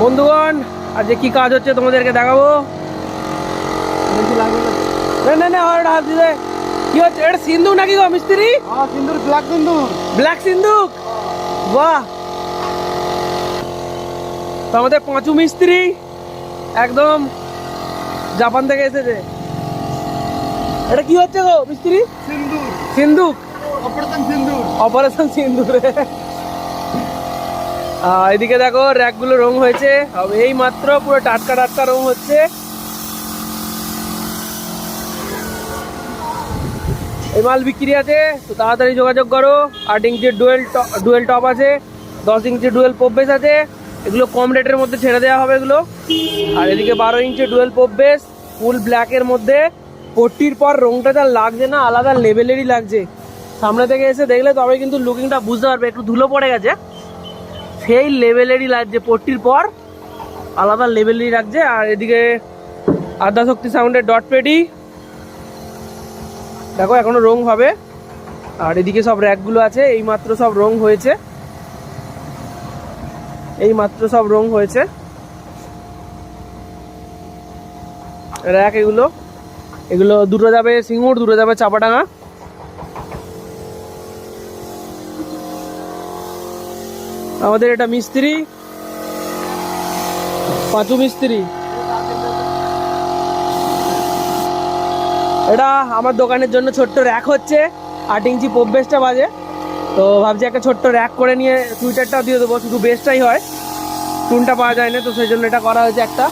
বন্ধুগণ আজকে কি কাজ হচ্ছে তোমাদেরকে দেখাবো? না না না আর হাত দিলে কি হচ্ছে? এটা সিন্ধু নাকি গো মিস্ত্রি? হ্যাঁ সিন্দুর ব্ল্যাক সিন্দুর ব্ল্যাক সিন্ধুক বাহ! তো আমাদের পাঁচু মিস্ত্রি একদম জাপান থেকে এসেছে। এটা কি হচ্ছে গো মিস্ত্রি? সিন্দুর সিন্ধুক অপারেশন সিন্দুর অপারেশন সিন্দুরে আহ, এদিকে দেখো র্যাকগুলো রং হয়েছে। এই মাত্র পুরো টাটকা টাটকা রং হচ্ছে। এই মাল বিক্রি আছে, তো তাড়াতাড়ি যোগাযোগ করো। আট ইঞ্চির ডুয়েল ডুয়েল টপ আছে, দশ ইঞ্চির ডুয়েল বেস আছে। এগুলো কম রেটের মধ্যে ছেড়ে দেওয়া হবে এগুলো। আর এদিকে বারো ইঞ্চির ডুয়েল বেস ফুল ব্ল্যাকের মধ্যে। পট্টির পর রংটা যা লাগছে না, আলাদা লেভেলেরই লাগছে। সামনে থেকে এসে দেখলে তবে কিন্তু লুকিংটা বুঝতে পারবে, একটু ধুলো পড়ে গেছে। সেই লেভেলেরই লাগছে, পট্টির পর আলাদা লেভেলেরই লাগছে। আর এদিকে আদ্যা শক্তি সাউন্ডের ডট পেডি। দেখো, এখনও রং হবে। আর এদিকে সব র্যাকগুলো আছে এই মাত্র সব রং হয়েছে। এই মাত্র সব রং হয়েছে। র্যাক এগুলো এগুলো দুটো যাবে সিঙ্গুর, দুটো যাবে চাপাডাঙ্গা। আমাদের এটা মিস্ত্রি। পাঁচু মিস্ত্রি। এটা আমার দোকানের জন্য ছোট্ট র্যাক হচ্ছে। আট ইঞ্চি বেসটা বাজে। তো ভাবছি একটা ছোট্ট র্যাক করে নিয়ে টুইটারটাও দিয়ে দেবো। শুধু বেসটাই হয়। টুনটা পাওয়া যায় না, তো সেই জন্য এটা করা হয়েছে একটা।